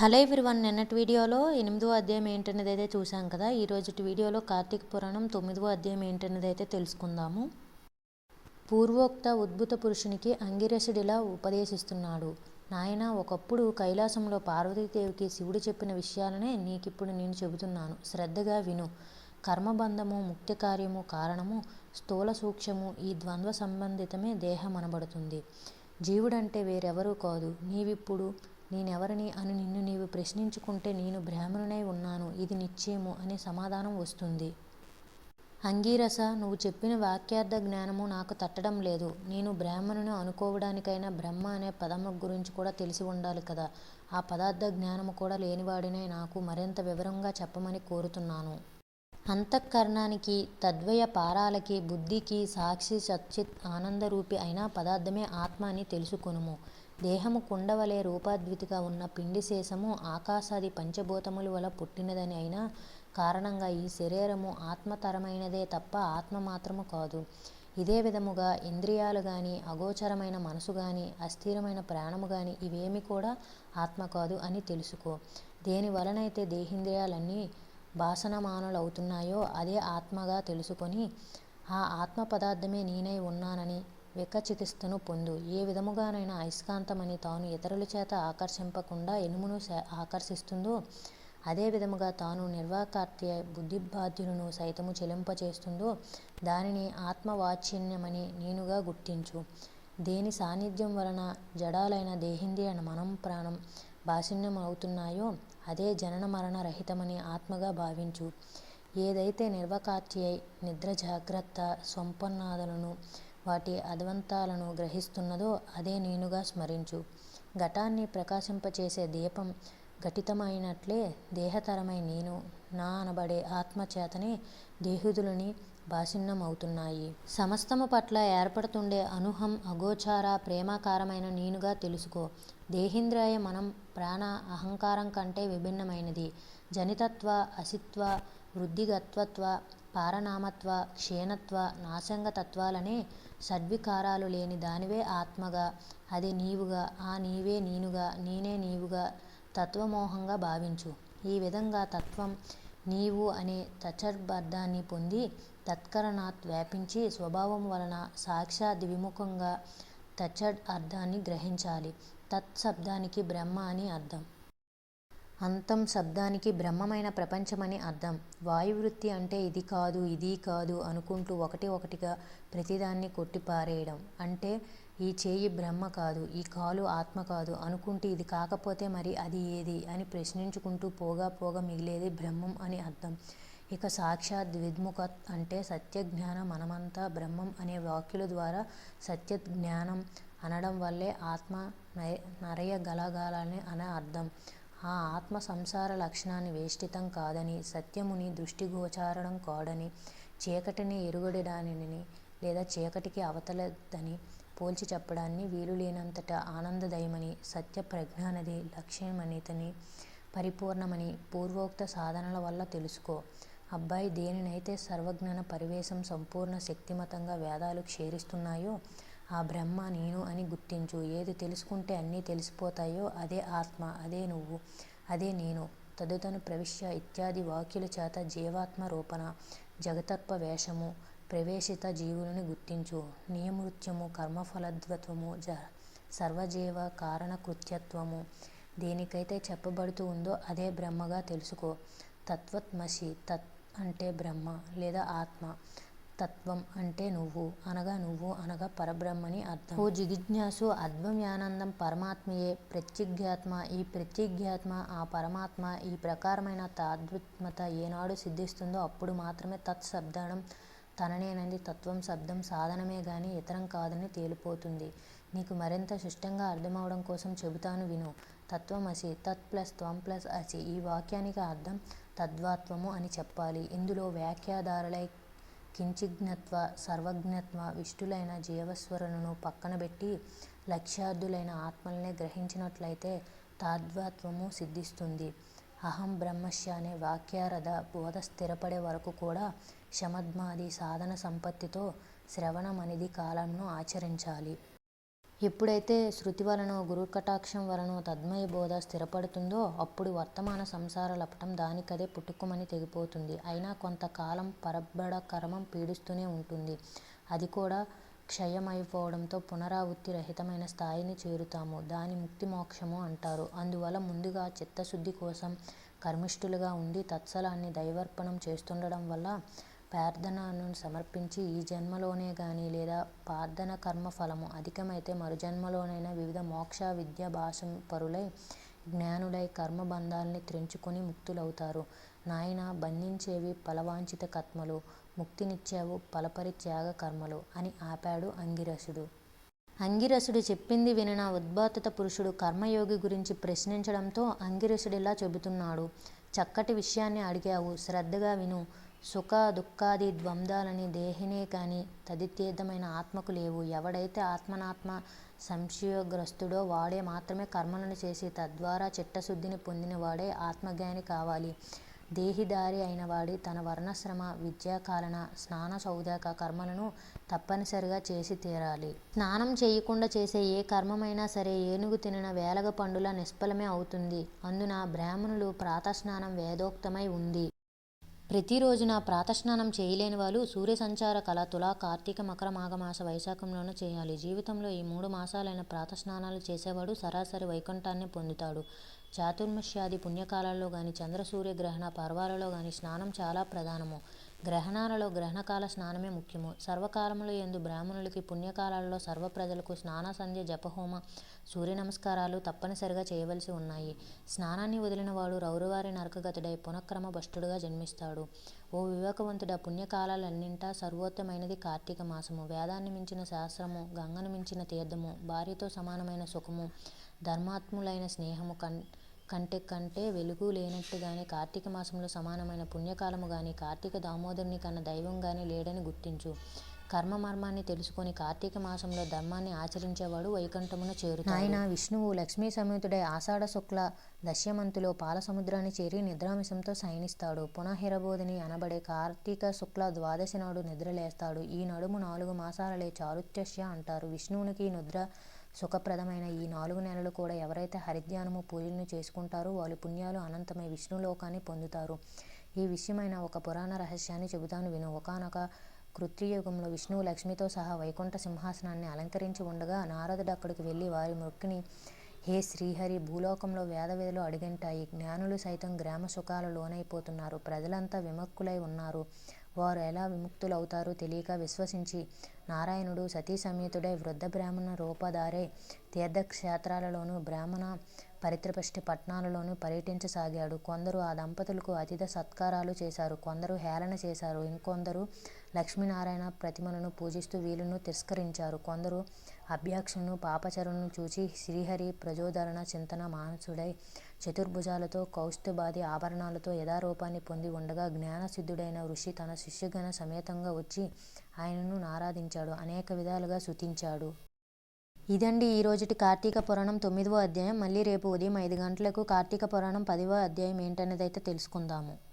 Hello everyone నిన్నటి వీడియోలో ఎనిమిదో అధ్యాయం ఏంటనేది అయితే చూసాం కదా ఈరోజు వీడియోలో కార్తీక పురాణం తొమ్మిదవ అధ్యాయం ఏంటనేది అయితే తెలుసుకుందాము. పూర్వోక్త ఉద్భుత పురుషునికి అంగిరసుడిలా ఉపదేశిస్తున్నాడు నాయన ఒకప్పుడు కైలాసంలో పార్వతీదేవికి శివుడు చెప్పిన విషయాలనే నీకిప్పుడు నేను చెబుతున్నాను. శ్రద్ధగా విను. కర్మబంధము ముఖ్య కార్యము కారణము స్థూల సూక్ష్మము ఈ ద్వంద్వ సంబంధితమే దేహం అనబడుతుంది. జీవుడంటే వేరెవరూ కాదు. నీవిప్పుడు నేనెవరిని అని నిన్ను నీవు ప్రశ్నించుకుంటే నేను బ్రాహ్మణునై ఉన్నాను. ఇది నిశ్చయము అనే సమాధానం వస్తుంది. అంగీరస నువ్వు చెప్పిన వాక్యార్థ జ్ఞానము నాకు తట్టడం లేదు. నేను బ్రాహ్మణుని అనుకోవడానికైనా బ్రహ్మ అనే పదము గురించి కూడా తెలిసి ఉండాలి కదా. ఆ పదార్థ జ్ఞానము కూడా లేనివాడినే నాకు మరింత వివరంగా చెప్పమని కోరుతున్నాను. అంతఃకరణానికి తద్వయ పారాలకి బుద్ధికి సాక్షి సచ్చిత్ ఆనందరూపి అయిన పదార్థమే ఆత్మ అని తెలుసుకొనుము. దేహము కుండవలే రూపాద్వితిగా ఉన్న పిండి శేషము ఆకాశాది పంచభూతములు వల పుట్టినదని అయినా కారణంగా ఈ శరీరము ఆత్మతరమైనదే తప్ప ఆత్మ మాత్రము కాదు. ఇదే విధముగా ఇంద్రియాలు కానీ అగోచరమైన మనసు కానీ అస్థిరమైన ప్రాణము కానీ ఇవేమి కూడా ఆత్మ కాదు అని తెలుసుకో. దేని వలనైతే దేహేంద్రియాలన్నీ భాసనమానులవుతున్నాయో అదే ఆత్మగా తెలుసుకొని ఆ ఆత్మ పదార్థమే నేనై ఉన్నానని వికచికిత్సను పొందు. ఏ విధముగానైనా అయస్కాంతమని తాను ఇతరుల చేత ఆకర్షింపకుండా ఇనుమును ఆకర్షిస్తుందో అదే విధముగా తాను నిర్వాకార్త్య బుద్ధిబాధ్యులను సైతము చెలింపచేస్తుందో దానిని ఆత్మవాచ్యన్యమని నేనుగా గుర్తించు. దేని సాన్నిధ్యం వలన జడాలైన దేహేంద్రియ మనం ప్రాణం బాసిన్యమవుతున్నాయో అదే జనన మరణ రహితమని ఆత్మగా భావించు. ఏదైతే నిర్వకార్త్యై నిద్ర జాగ్రత్త సంపన్నాదులను వాటి అధ్వంతాలను గ్రహిస్తున్నదో అదే నేనుగా స్మరించు. ఘటాన్ని ప్రకాశింపచేసే దీపం ఘటితమైనట్లే దేహతరమై నేను నా అనబడే ఆత్మచేతనే దేహుదులని భాషిన్నమవుతున్నాయి సమస్తము పట్ల ఏర్పడుతుండే అనుహం అగోచార ప్రేమాకారమైన నేనుగా తెలుసుకో. దేహేంద్రియ మనం ప్రాణ అహంకారం కంటే విభిన్నమైనది. జనితత్వ అసిత్వ వృద్ధిగత్వత్వ పారనామత్వ క్షీణత్వ నాశంగతత్వాలనే షడ్వికారాలు లేని దానివే ఆత్మగా అది నీవుగా ఆ నీవే నేనుగా నేనే నీవుగా తత్వమోహంగా భావించు. ఈ విధంగా తత్వం నీవు అనే తచర్బద్ధాన్ని పొంది తత్కరణాత్ వ్యాపించి స్వభావం వలన సాక్షాద్ విముఖంగా తచ్చడ్ అర్థాన్ని గ్రహించాలి. తత్ శబ్దానికి బ్రహ్మ అని అర్థం. అంతం శబ్దానికి బ్రహ్మమైన ప్రపంచమని అర్థం. వాయువృత్తి అంటే ఇది కాదు ఇది కాదు అనుకుంటూ ఒకటి ఒకటిగా ప్రతిదాన్ని కొట్టిపారేయడం. అంటే ఈ చేయి బ్రహ్మ కాదు ఈ కాలు ఆత్మ కాదు అనుకుంటూ ఇది కాకపోతే మరి అది ఏది అని ప్రశ్నించుకుంటూ పోగా పోగా మిగిలేది బ్రహ్మం అని అర్థం. ఇక సాక్షాత్ ద్విద్ముఖ అంటే సత్యజ్ఞాన మనమంతా బ్రహ్మం అనే వాక్యుల ద్వారా సత్య జ్ఞానం అనడం వల్లే ఆత్మ నరయగలగాలని అనే అర్థం. ఆ ఆత్మ సంసార లక్షణాన్ని వేష్టితం కాదని సత్యముని దృష్టిగోచారణం కాడని చీకటిని ఎరుగడడానిని లేదా చీకటికి అవతలదని పోల్చి చెప్పడాన్ని వీలులేనంతట ఆనందదయమని సత్య ప్రజ్ఞానది లక్ష్యమనితని పరిపూర్ణమని పూర్వోక్త సాధనల వల్ల తెలుసుకో. అబ్బాయి దేనినైతే సర్వజ్ఞాన పరివేశం సంపూర్ణ శక్తిమతంగా వేదాలు క్షీరిస్తున్నాయో ఆ బ్రహ్మ నేను అని గుర్తించు. ఏది తెలుసుకుంటే అన్నీ తెలిసిపోతాయో అదే ఆత్మ అదే నువ్వు అదే నేను. తదుతను ప్రవిశ్య ఇత్యాది వాక్యుల చేత జీవాత్మ రూపణ జగతత్వ వేషము ప్రవేశిత జీవులను గుర్తించు. నియమృత్యము కర్మఫలద్వత్వము జ సర్వజీవ కారణకృత్యత్వము. దేనికైతే చెప్పబడుతూ ఉందో అదే బ్రహ్మగా తెలుసుకో. తత్వత్మసి తత్ అంటే బ్రహ్మ లేదా ఆత్మ. తత్వం అంటే నువ్వు అనగా నువ్వు అనగా పరబ్రహ్మని అర్థం. ఓ జిగిజ్ఞాసు అద్వమ్యానందం పరమాత్మయే ప్రత్యగ్యాత్మ ఈ ప్రత్యగ్యాత్మ ఆ పరమాత్మ ఈ ప్రకారమైన తాద్విత్మత ఏనాడు సిద్ధిస్తుందో అప్పుడు మాత్రమే తత్ శబ్దం తత్వం శబ్దం సాధనమే గాని ఇతరం కాదని తేలిపోతుంది. నీకు మరింత సుష్టంగా అర్థమవడం కోసం చెబుతాను విను. తత్వమసి తత్ ప్లస్ త్వం ప్లస్ అసి ఈ వాక్యానికి అర్థం తద్వాత్వము అని చెప్పాలి. ఇందులో వ్యాఖ్యాదారులై కించిజ్ఞత్వ సర్వజ్ఞత్వ విష్టులైన జీవస్వరులను పక్కనబెట్టి లక్ష్యార్థులైన ఆత్మల్నే గ్రహించినట్లయితే తాద్వాత్వము సిద్ధిస్తుంది. అహం బ్రహ్మస్య అనే వాక్యారథ బోధ స్థిరపడే వరకు కూడా శమద్మాది సాధన సంపత్తితో శ్రవణమనిది కాలంను ఆచరించాలి. ఎప్పుడైతే శృతి వలనో గురుకటాక్షం వలనో తద్మయ బోధ స్థిరపడుతుందో అప్పుడు వర్తమాన సంసార లపటం దానికదే పుట్టుకుమని తెగిపోతుంది. అయినా కొంతకాలం పరబ్బడ కర్మం పీడిస్తూనే ఉంటుంది. అది కూడా క్షయమైపోవడంతో పునరావృత్తి రహితమైన స్థాయిని చేరుతాము. దాన్ని ముక్తి మోక్షము అంటారు. అందువల్ల ముందుగా చిత్తశుద్ధి కోసం కర్మిష్ఠులుగా ఉండి తత్సలాన్ని దైవర్పణం చేస్తుండడం వల్ల ప్రార్థనను సమర్పించి ఈ జన్మలోనే కానీ లేదా ప్రార్థన కర్మ ఫలము అధికమైతే మరుజన్మలోనైనా వివిధ మోక్ష విద్యాభ్యాసపరులై జ్ఞానులై కర్మ బంధాల్ని త్రెంచుకొని ముక్తులవుతారు. నాయనా బంధించేవి ఫలవాంఛిత కర్మలు, ముక్తినిచ్చావు ఫలపరిత్యాగ కర్మలు అని ఆపాడు అంగిరసుడు. అంగిరసుడు చెప్పింది వినిన ఉద్బాతత పురుషుడు కర్మయోగి గురించి ప్రశ్నించడంతో అంగిరసుడిలా చెబుతున్నాడు. చక్కటి విషయాన్ని అడిగావు. శ్రద్ధగా విను. సుఖ దుఃఖాది ద్వంద్వాలని దేహినే కాని తదితరమైన ఆత్మకు లేవు. ఎవడైతే ఆత్మానాత్మ సంశయగ్రస్తుడో వాడే మాత్రమే కర్మలను చేసి తద్వారా చిత్తశుద్ధిని పొందినవాడే ఆత్మజ్ఞాని కావాలి. దేహధారి అయినవాడు తన వర్ణాశ్రమ విద్యాకాలన స్నాన చౌదక కర్మలను తప్పనిసరిగా చేసి తీరాలి. స్నానం చేయకుండా చేసే ఏ కర్మమైనా సరే ఏనుగు తినిన వేలగ పండులా నిష్ఫలమే అవుతుంది. అందున బ్రాహ్మణులు ప్రాతస్నానం వేదోక్తమై ఉంది. ప్రతిరోజున ప్రాతస్నానం చేయలేని వాళ్ళు సూర్య సూర్యసంచార కళ తులా, కార్తీక, మకర, మాఘమాస, వైశాఖంలోనూ చేయాలి. జీవితంలో ఈ మూడు మాసాలైన ప్రాతస్నానాలు చేసేవాడు సరాసరి వైకుంఠాన్ని పొందుతాడు. చాతుర్మష్యాది పుణ్యకాలాల్లో కానీ చంద్ర సూర్య గ్రహణ పర్వాలలో కానీ స్నానం చాలా ప్రధానము. గ్రహణాలలో గ్రహణకాల స్నానమే ముఖ్యము. సర్వకాలములయందు బ్రాహ్మణులకి పుణ్యకాలాలలో సర్వప్రజలకు స్నాన సంధ్య జపహోమ సూర్య నమస్కారాలు తప్పనిసరిగా చేయవలసి ఉన్నాయి. స్నానాన్ని వదలినవాడు రౌరువారి నరకగతుడై పునఃక్రమ భ్రష్టుడుగా జన్మిస్తాడు. ఓ వివేకవంతుడా పుణ్యకాలాలన్నింటా సర్వోత్తమైనది కార్తీక మాసము. వేదాన్ని మించిన శాస్త్రము, గంగను మించిన తీర్థము, భార్యతో సమానమైన సుఖము, ధర్మాత్ములైన స్నేహము కన్ కంటే కంటే వెలుగు లేనట్టుగానే కార్తీక మాసంలో సమానమైన పుణ్యకాలము గాని, కార్తీక దామోదరుని కన్న దైవం గాని లేడని గుర్తించు. కర్మ మర్మాన్ని తెలుసుకొని కార్తీక మాసంలో ధర్మాన్ని ఆచరించేవాడు వైకుంఠమున చేరు ఆయన విష్ణువు లక్ష్మీ సమేతుడై ఆషాఢ శుక్ల దశ్యమంతిలో పాలసముద్రాన్ని చేరి నిద్రామిషంతో శయనిస్తాడు. పునఃహిరబోధిని అనబడే కార్తీక శుక్ల ద్వాదశి నాడు నిద్రలేస్తాడు. ఈ నడుము నాలుగు మాసాలలే చాతుర్దశ్య అంటారు. విష్ణువునికి నిద్ర సుఖప్రదమైన ఈ నాలుగు నెలలు కూడా ఎవరైతే హరిధ్యానము, పూజలను చేసుకుంటారో వారి పుణ్యాలు అనంతమై విష్ణులోకాన్ని పొందుతారు. ఈ విషయమైన ఒక పురాణ రహస్యాన్ని చెబుతాను విను. ఒకనొక కృత్రియుగంలో విష్ణువు లక్ష్మితో సహా వైకుంఠ సింహాసనాన్ని అలంకరించి ఉండగా నారదుడు అక్కడికి వెళ్ళి వారి మృక్కిని హే శ్రీహరి భూలోకంలో వేదవేదలు అడుగంటాయి. జ్ఞానులు సైతం గ్రామ సుఖాలు లోనైపోతున్నారు. ప్రజలంతా విమక్కులై ఉన్నారు. వారు ఎలా విముక్తులవుతారో తెలియక విశ్వసించి నారాయణుడు సతీసమేతుడై వృద్ధ బ్రాహ్మణ రూపధారై తీర్థక్షేత్రాలలోను బ్రాహ్మణ పరిత్రపష్టి పట్టణాలలోను పర్యటించసాగాడు. కొందరు ఆ దంపతులకు అతిథ సత్కారాలు చేశారు. కొందరు హేళన చేశారు. ఇంకొందరు లక్ష్మీనారాయణ ప్రతిమలను పూజిస్తూ వీళ్ళను తిరస్కరించారు. కొందరు అభాగ్యులను, పాపాచారులను చూచి శ్రీహరి ప్రజోదరణ చింతన మానసుడై చతుర్భుజాలతో, కౌస్తుభాది ఆభరణాలతో యథారూపాన్ని పొంది ఉండగా జ్ఞాన సిద్ధుడైన ఋషి తన శిష్యగణ సమేతంగా వచ్చి ఆయనను ఆరాధించాడు. అనేక విధాలుగా స్తుతించాడు. ఈ ఈరోజుటి కార్తీక పురాణం తొమ్మిదవ అధ్యాయం. మళ్ళీ రేపు ఉదయం ఐదు గంటలకు కార్తీక పురాణం పదివ అధ్యాయం ఏంటనేదైతే తెలుసుకుందాము.